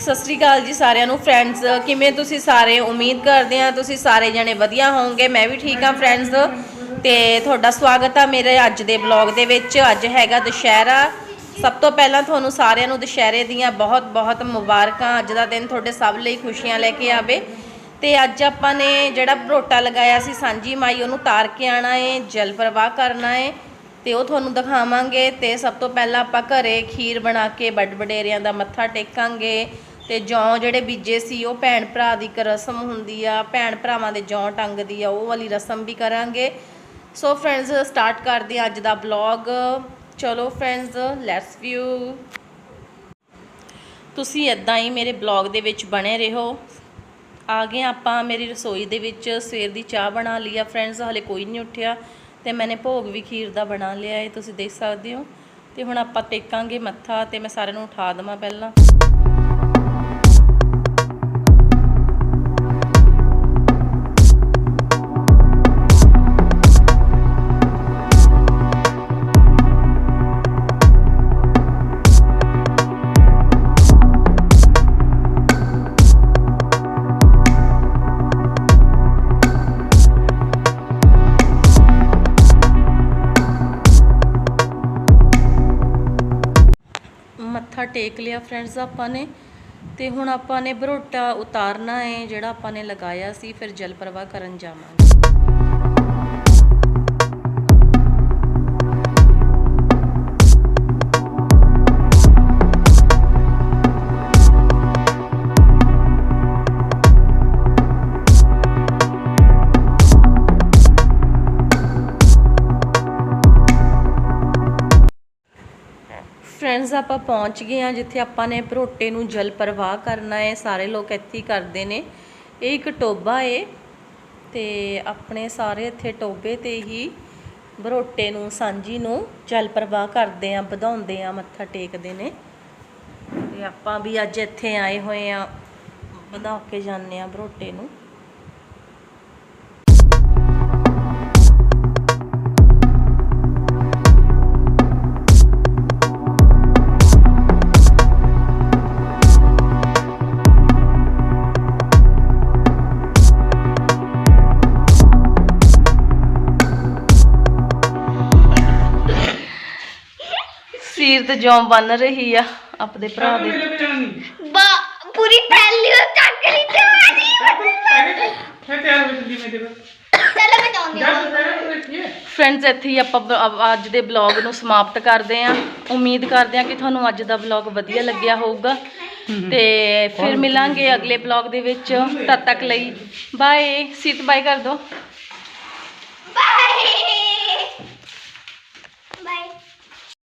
ਸਤਿ ਸ੍ਰੀ ਅਕਾਲ ਜੀ ਸਾਰਿਆਂ ਨੂੰ। ਫਰੈਂਡਸ ਕਿਵੇਂ ਤੁਸੀਂ ਸਾਰੇ? ਉਮੀਦ ਕਰਦੇ ਆ ਤੁਸੀਂ ਸਾਰੇ ਜਣੇ ਵਧੀਆ ਹੋਵੋਗੇ। ਮੈਂ ਵੀ ਠੀਕ ਆ ਫਰੈਂਡਸ ਤੇ ਤੁਹਾਡਾ ਸਵਾਗਤ ਆ ਮੇਰੇ ਅੱਜ ਦੇ ਬਲੌਗ ਦੇ ਵਿੱਚ। ਅੱਜ ਹੈਗਾ ਦੁਸ਼ਹਿਰਾ। ਸਭ ਤੋਂ ਪਹਿਲਾਂ ਤੁਹਾਨੂੰ ਸਾਰਿਆਂ ਨੂੰ ਦੁਸ਼ਹਿਰੇ ਦੀਆਂ ਬਹੁਤ ਬਹੁਤ ਮੁਬਾਰਕਾਂ। ਅੱਜ ਦਾ ਦਿਨ ਤੁਹਾਡੇ ਸਭ ਲਈ ਖੁਸ਼ੀਆਂ ਲੈ ਕੇ ਆਵੇ। ਤੇ ਅੱਜ ਆਪਾਂ ਨੇ ਜਿਹੜਾ ਭਰੋਟਾ ਲਗਾਇਆ ਸੀ ਸਾਂਝੀ ਮਾਈ, ਉਹਨੂੰ ਤਾਰ ਕੇ ਆਣਾ ਏ, ਜਲ ਪ੍ਰਵਾਹ ਕਰਨਾ ਏ। ਤੇ ਉਹ ਤੁਹਾਨੂੰ ਦਿਖਾਵਾਂਗੇ ਤੇ ਸਭ ਤੋਂ ਪਹਿਲਾਂ ਆਪਾਂ ਘਰੇ ਖੀਰ ਬਣਾ ਕੇ ਵੱਡ ਵਡੇਰਿਆਂ ਦਾ ਮੱਥਾ ਟੇਕਾਂਗੇ ਤੇ ਜੌਂ ਜਿਹੜੇ ਬੀਜੇ ਸੀ, ਉਹ ਭੈਣ ਭਰਾ ਦੀ ਇੱਕ ਰਸਮ ਹੁੰਦੀ ਆ, ਭੈਣ ਭਰਾਵਾਂ ਦੇ ਜੌਂ ਟੰਗਦੀ ਆ, ਉਹ ਵਾਲੀ ਰਸਮ ਵੀ ਕਰਾਂਗੇ। ਸੋ ਫਰੈਂਡਸ ਸਟਾਰਟ ਕਰਦੇ ਹਾਂ ਅੱਜ ਦਾ ਬਲੌਗ ਚਲੋ ਫਰੈਂਡਸ ਲੈਟਸ ਵਿਊ ਤੁਸੀਂ ਇਦਾਂ ਹੀ ਮੇਰੇ ਬਲੌਗ ਦੇ ਵਿੱਚ ਬਣੇ ਰਹੋ। ਆ ਗਏ ਆਪਾਂ, ਮੇਰੀ ਰਸੋਈ ਦੇ ਵਿੱਚ ਸਵੇਰ ਦੀ ਚਾਹ ਬਣਾ ਲਈ ਆ ਫਰੈਂਡਸ ਹਲੇ ਕੋਈ ਨਹੀਂ ਉੱਠਿਆ। ਤੇ ਮੈਨੇ ਭੋਗ ਵੀ ਖੀਰ ਦਾ ਬਣਾ ਲਿਆ ਹੈ ਤੁਸੀਂ ਦੇਖ ਸਕਦੇ ਹੋ। ਤੇ ਹੁਣ ਆਪਾਂ ਟੇਕਾਂਗੇ ਮੱਥਾ ਤੇ ਮੈਂ ਸਾਰਿਆਂ ਨੂੰ ਉਠਾ ਦਵਾਂ ਪਹਿਲਾਂ। ਟੇਕ ਲਿਆ ਫਰੈਂਡਸ ਆਪਾਂ ਨੇ। ਤੇ ਹੁਣ ਆਪਾਂ ਨੇ ਬਰੋਟਾ ਉਤਾਰਨਾ ਹੈ, ਜਿਹੜਾ ਆਪਾਂ ਨੇ ਲਗਾਇਆ ਸੀ, ਫਿਰ ਜਲ ਪ੍ਰਵਾਹ ਕਰਨ ਜਾਵਾਂਗੇ। ਫਰੈਂਡਸ ਆਪਾਂ ਪਹੁੰਚ ਗਏ ਆ ਜਿੱਥੇ ਆਪਾਂ ਨੇ ਭਰੋਟੇ ਨੂੰ ਜਲ ਪ੍ਰਵਾਹ ਕਰਨਾ ਹੈ, ਸਾਰੇ ਲੋਕ ਇੱਥੇ ਹੀ ਕਰਦੇ ਨੇ। ਇਹ ਇੱਕ ਟੋਬਾ ਏ ਤੇ ਆਪਣੇ ਸਾਰੇ ਇੱਥੇ ਟੋਬੇ ਤੇ ਹੀ ਭਰੋਟੇ ਨੂੰ, ਸਾਂਝੀ ਨੂੰ ਜਲ ਪ੍ਰਵਾਹ ਕਰਦੇ ਆ ਵਧਾਉਂਦੇ ਆ ਮੱਥਾ ਟੇਕਦੇ ਨੇ। ਤੇ ਆਪਾਂ ਵੀ ਅੱਜ ਇੱਥੇ ਆਏ ਹੋਏ ਆ ਵਧਾ ਕੇ ਜਾਂਦੇ ਆ ਭਰੋਟੇ ਨੂੰ। ਸੀਰਤ ਜੋਂ ਬਨ ਰਹੀ ਆ ਆਪਦੇ ਭਰਾ ਦੇ। ਬਾ ਪੂਰੀ ਥੈਲੀ ਉਹ ਚੱਕ ਲਈ ਤੇ ਮਾਰੀ ਚਲੋ ਮੈਂ ਚਾਹੁੰਦੀ ਹਾਂ ਫਰੈਂਡਸ ਇੱਥੇ ਹੀ ਆਪਾਂ ਬ- ਅ- ਅੱਜ ਦੇ ਬਲੌਗ ਨੂੰ ਸਮਾਪਤ ਕਰਦੇ ਆਂ। ਉਮੀਦ ਕਰਦੇ ਆਂ ਕਿ ਤੁਹਾਨੂੰ ਅੱਜ ਦਾ ਬਲੌਗ ਵਧੀਆ ਲੱਗਿਆ ਹੋਊਗਾ। ਤੇ ਫਿਰ ਮਿਲਾਂਗੇ ਅਗਲੇ ਬਲੌਗ ਦੇ ਵਿੱਚ। ਤਦ ਤੱਕ ਲਈ ਬਾਏ ਸੀਤ ਬਾਏ ਕਰ ਦੋ। ਬਾਏ